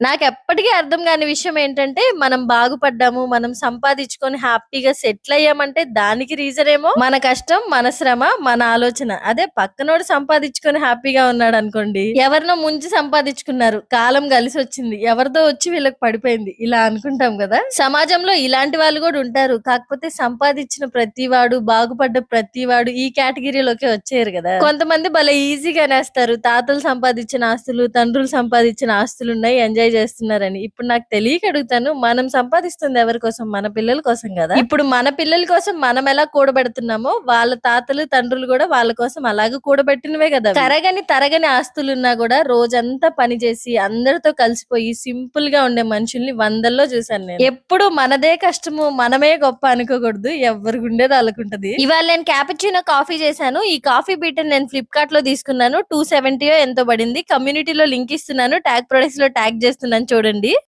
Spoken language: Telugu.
నాకు ఎప్పటికీ అర్థం కాని విషయం ఏంటంటే మనం బాగుపడ్డాము మనం సంపాదించుకొని హ్యాపీగా సెటిల్ అయ్యామంటే దానికి రీజన్ ఏమో మన కష్టం మన శ్రమ మన ఆలోచన. అదే పక్కనోడు సంపాదించుకొని హ్యాపీగా ఉన్నాడు అనుకోండి ఎవరినో ముంచి సంపాదించుకున్నారు కాలం కలిసి వచ్చింది ఎవరిదో వచ్చి వీళ్ళకి పడిపోయింది ఇలా అనుకుంటాం కదా. సమాజంలో ఇలాంటి వాళ్ళు కూడా ఉంటారు. కాకపోతే సంపాదించిన ప్రతి వాడు బాగుపడ్డ ప్రతి వాడు ఈ కేటగిరీలోకి వచ్చేరు కదా. కొంతమంది భలే ఈజీగా నేస్తారు తాతలు సంపాదించిన ఆస్తులు తండ్రులు సంపాదించిన ఆస్తులు ఉన్నాయి ఎంజాయ్ చేస్తున్నారని. ఇప్పుడు నాకు తెలియక అడుగుతాను మనం సంపాదిస్తుంది ఎవరి కోసం? మన పిల్లల కోసం కదా? ఇప్పుడు మన పిల్లల కోసం మనం ఎలా కూడబెడుతున్నామో వాళ్ళ తాతలు తండ్రులు కూడా వాళ్ళ కోసం అలాగే కూడబెట్టినవే కదా. తరగని తరగని ఆస్తులున్నా కూడా రోజంతా పని చేసి అందరితో కలిసిపోయి సింపుల్గా ఉండే మనుషుల్ని వందల్లో చూసాను నేను. ఎప్పుడు మనదే కష్టము మనమే గొప్ప అనుకోకూడదు ఎవరికి ఉండేది వాళ్ళకుంటది ఇవాళ నేను క్యాపుచినో కాఫీ చేశాను ఈ కాఫీ బీట్ నేను ఫ్లిప్కార్ట్లో తీసుకున్నాను టూ సెవెంటీ ఎంతో పడింది. కమ్యూనిటీలో లింక్ ఇస్తున్నాను ట్యాగ్ ప్రొడక్ట్స్లో ట్యాగ్ చేస్తున్నాను చూడండి.